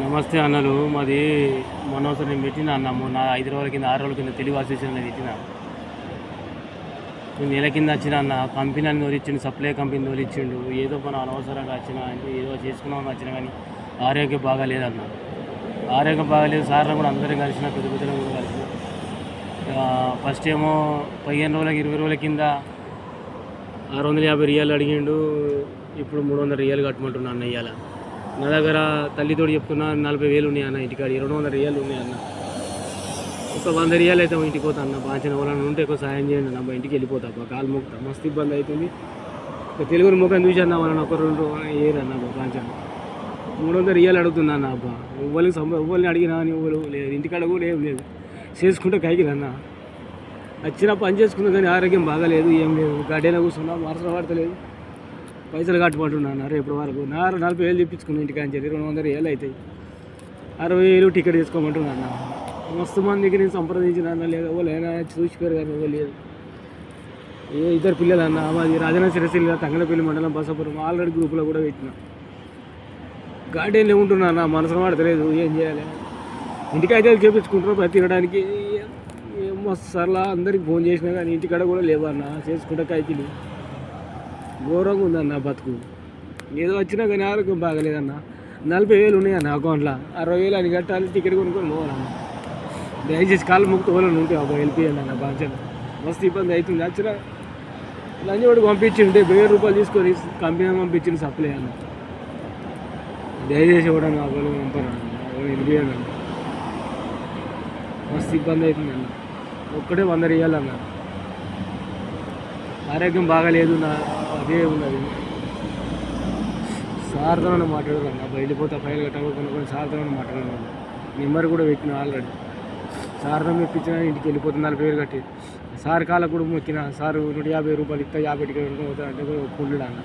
నమస్తే అన్నలు. మాది మొన్నోసారి నేను పెట్టిన అన్న. మొన్న ఐదు రోజుల కింద ఆరు రోజుల కింద తెలుగు అసోసియేషన్ పెట్టిన. నేను నెల కింద వచ్చిన అన్న. కంపెనీ అని తోలిచ్చిండు సప్లై కంపెనీ తోలిచ్చిండు ఏదో మనం అనవసరంగా వచ్చిన అంటే ఏదో చేసుకున్నామని వచ్చిన కానీ ఆరోగ్యం బాగాలేదన్న ఆరోగ్యం బాగాలేదు. సార్లు కూడా అందరం కలిసిన పెద్ద పెద్దలు కూడా కలిసిన. ఫస్ట్ ఏమో పదిహేను రోజులకి ఇరవై రోజుల కింద ఆరు వందల యాభై రియాలు అడిగిండు. ఇప్పుడు మూడు వందల రియాలు కట్టమంటున్నా అన్న ఇవాళ నా దగ్గర తల్లితోడు చెప్తున్నా నలభై వేలు ఉన్నాయి అన్న ఇంటికాడ రెండు వందల రియాలు ఉన్నాయి అన్న. ఒక వంద రియాలు అయితే ఇంటికి పోతా అన్న. పాంచిన వాళ్ళని ఉంటే ఎక్కువ సాయం చేయండి అన్న. ఇంటికి వెళ్ళిపోతా కాలు మొక్కుతా మస్తు ఇబ్బంది అవుతుంది ఇక తెలుగుని ముఖం చూసి అన్న వాళ్ళని ఒక రెండు ఏరన్న మా మూడు వందల రియాలు అడుగుతున్నా అన్న అబ్బా ఎవ్వరికి సంబ ఎవ్వరిని అడిగినా అని ఎవరు లేదు. ఇంటికాడ కూడా ఏం లేదు. చేసుకుంటే కైకి అన్న. వచ్చిన పని చేసుకున్నా కానీ ఆరోగ్యం బాగాలేదు ఏం లేదు. గడ్డైనా కూర్చున్నా మరసలు పడతలేదు. పైసలు కట్టుబడుతున్నారు రేపటి వరకు. నాలుగు నలభై వేలు తెప్పించుకున్నాను ఇంటికి అని చెప్పి రెండు వందల వేలు అవుతాయి. అరవై వేలు టికెట్ తీసుకోమంటున్నాను మస్తు మందికి నేను సంప్రదించిన అన్న లేదు ఎవరైనా చూసిపోయారు కానీ ఎవరు లేదు ఏ ఇద్దరు పిల్లలు అన్న మాది రాజన్న సిరసిల్ల తంగనపల్లి మండలం బసపురం ఆల్రెడీ గ్రూప్లో కూడా పెట్టిన. గార్డెన్లో ఉంటున్నా అన్న మనసులో పడతలేదు ఏం చేయాలి? ఇంటికైతే చేపించుకుంటున్నారు ప్రతి తినడానికి. మస్తు సర్లా అందరికి ఫోన్ చేసినా కానీ ఇంటికాడ కూడా లేవన్నా చేసుకుంటే కైకిలు ఘోరంగా ఉందన్న బతుకు. ఏదో వచ్చినా కానీ ఆరోగ్యం బాగలేదన్న. నలభై వేలు ఉన్నాయి అన్న అకౌంట్లో అరవై వేలు అని కట్టాలి టికెట్ కొనుక్కొని పోవాలన్న దయచేసి కాళ్ళు ముక్కు తోలని ఉంటే ఒక వెళ్ళిపోయాను అన్న బాధ్యత. మస్తు ఇబ్బంది అవుతుంది. వచ్చిన లంచోడు పంపించింటే వెయ్యి రూపాయలు తీసుకొని కంపెనీ పంపించింది సప్లై అన్న. దయచేసి కూడా నా వాళ్ళు పంపరు వెళ్ళిపోయాను మస్తు ఇబ్బంది అవుతుంది అన్న. ఒక్కడే వంద రియాలన్న ఆరోగ్యం బాగాలేదు నా అదే ఉన్నది. సార్తో మాట్లాడదాం అబ్బాయి వెళ్ళిపోతా ఫైల్ కట్టకుండా కొన్ని సార్తో మాట్లాడాను నెంబర్ కూడా పెట్టిన ఆల్రెడీ. సార్థం ఇప్పించిన ఇంటికి వెళ్ళిపోతుంది నలభై వేలు కట్టి. సార్ కాళ్ళకు కూడా మొక్కిన సారు నూట యాభై రూపాయలు ఇస్తా యాభై టికెట్ పోతా అంటే కూడా ఒప్పుకుంటాడు అన్న